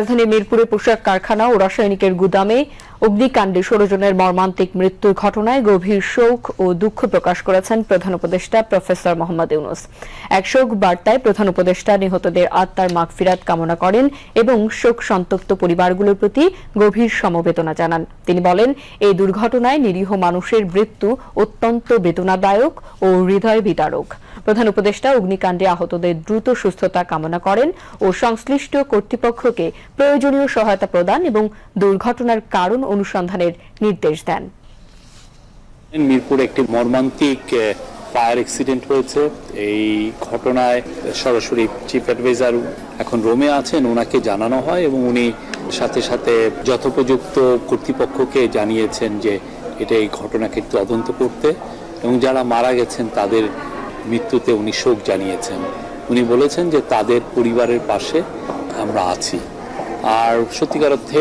রাজধানীর মিরপুরে পোশাক কারখানা ও রাসায়নিকের গুদামে অগ্নিকাণ্ডে ষোলো জনের মর্মান্তিক মৃত্যুর ঘটনায় গভীর শোক ও দুঃখ প্রকাশ করেছেন প্রধান উপদেষ্টা প্রফেসর মোহাম্মদ ইউনুস। এক শোক বার্তায় প্রধান উপদেষ্টা নিহতদের আত্মার মাগফিরাত কামনা করেন এবং শোক সন্তপ্ত পরিবারগুলোর প্রতি গভীর সমবেদনা জানান। তিনি বলেন, এই দুর্ঘটনায় নিরীহ মানুষের মৃত্যু অত্যন্ত বেদনাদায়ক ও হৃদয় বিদারক প্রধান উপদেষ্টা অগ্নিকাণ্ডে আহতদের দ্রুত সুস্থতা কামনা করেন ও সংশ্লিষ্ট কর্তৃপক্ষকে প্রয়োজনীয় সহায়তা প্রদান এবং দুর্ঘটনার কারণ অনুসন্ধানের নির্দেশ দেন। মিরপুরে একটি মর্মান্তিক ফায়ার অ্যাক্সিডেন্ট হয়েছে। এই ঘটনায় সরাসরি চিফ অ্যাডভাইজার এখন রোমে আছেন, ওনাকে জানানো হয় এবং উনি সাথে সাথে যথোপযুক্ত কর্তৃপক্ষকে জানিয়েছেন যে এটা এই ঘটনাকে তদন্ত করতে এবং যারা মারা গেছেন তাদের মৃত্যুতে উনি শোক জানিয়েছেন। উনি বলেছেন যে তাদের পরিবারের পাশে আমরা আছি। আর সত্যিকার অর্থে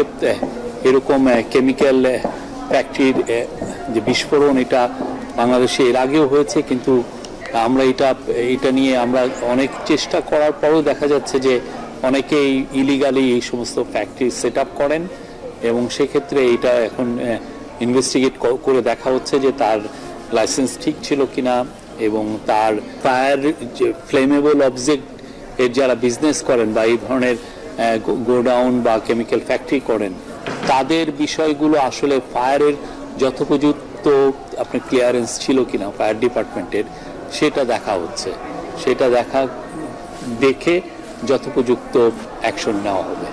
এরকম কেমিক্যাল ফ্যাক্টরির যে বিস্ফোরণ, এটা বাংলাদেশে এর আগেও হয়েছে, কিন্তু আমরা এটা এটা নিয়ে আমরা অনেক চেষ্টা করার পরও দেখা যাচ্ছে যে অনেকেই ইলিগালি এই সমস্ত ফ্যাক্টরি সেট আপ করেন এবং সেক্ষেত্রে এটা এখন ইনভেস্টিগেট করে দেখা হচ্ছে যে তার লাইসেন্স ঠিক ছিল কিনা। এবং তার ফায়ার যে ফ্লেমেবল অবজেক্ট এর যারা বিজনেস করেন বা এই ধরনের গোডাউন বা কেমিক্যাল ফ্যাক্টরি করেন, তাদের বিষয়গুলো আসলে ফায়ারের যথোপযুক্ত আপনার ক্লিয়ারেন্স ছিল কিনা ফায়ার ডিপার্টমেন্টের, সেটা দেখা হচ্ছে। সেটা দেখা, দেখে যথোপযুক্ত অ্যাকশন নেওয়া হবে।